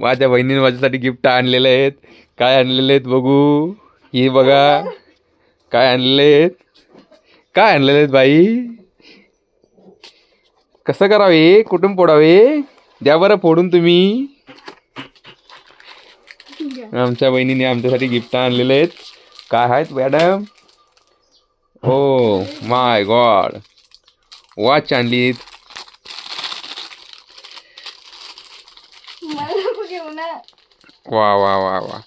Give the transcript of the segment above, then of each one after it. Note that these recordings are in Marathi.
माझ्या बहिणीने माझ्यासाठी गिफ्ट आणलेले आहेत. काय आणलेले आहेत बघू? हे बघा. काय आणलेले आहेत? काय आणलेले आहेत बाई? कसं करावे कुठून फोडावे द्या बरं फोडून तुम्ही. आमच्या बहिणीने आमच्यासाठी गिफ्ट आणलेले आहेत. काय आहेत मॅडम? हो माय गॉड. वॉच आणलीत मला नको घेऊ ना. वा वा वा वा.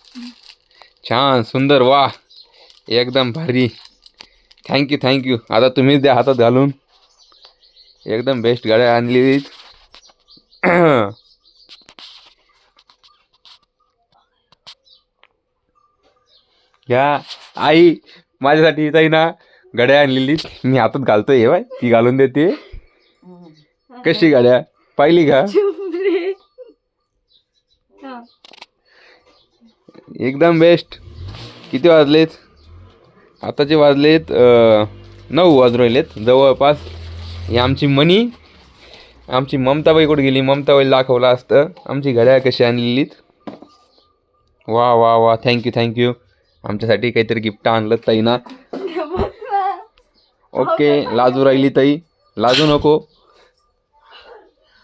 छान सुंदर वा. एकदम भारी. थँक्यू थँक्यू आता तुम्हीच द्या हातात घालून. एकदम बेस्ट गाड्या आणली या आई माझ्यासाठी इथं ना गड्या आणलेली. मी हातात घालतोय हे बाय ती घालून देते. कशी गाड्या? पाहिली का. एकदम बेस्ट किती वाजलेत? आताचे वाजलेत नऊ वाज राहिलेत. जवळपास ही आमची मनी आमची ममताबाई कुठे गेली? ममताबाई दाखवलं असतं. आमची घड्याळ कशी आणलेलीत? वा वा वा. थँक्यू थँक्यू आमच्यासाठी काहीतरी गिफ्ट आणलं ताई ना. ओके लाजू राहिली ताई. लाजू नको.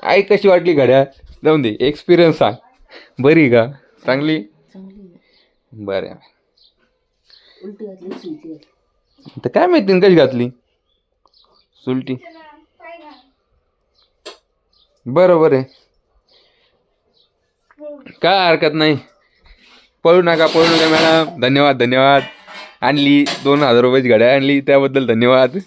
आई कशी वाटली घड्याळ? जाऊन दे. एक्सपिरियन्स सांग. बरी का? चांगली? बरं. उलटी घातली सुईची घातली. तर काय माहिती कशी घातली? सुलटी. बरोबर आहे. काय हरकत नाही. पळू नका पळू नका मॅडम. धन्यवाद धन्यवाद. आणली दोन हजार रुपयाची घड्याळ आणली त्याबद्दल धन्यवाद.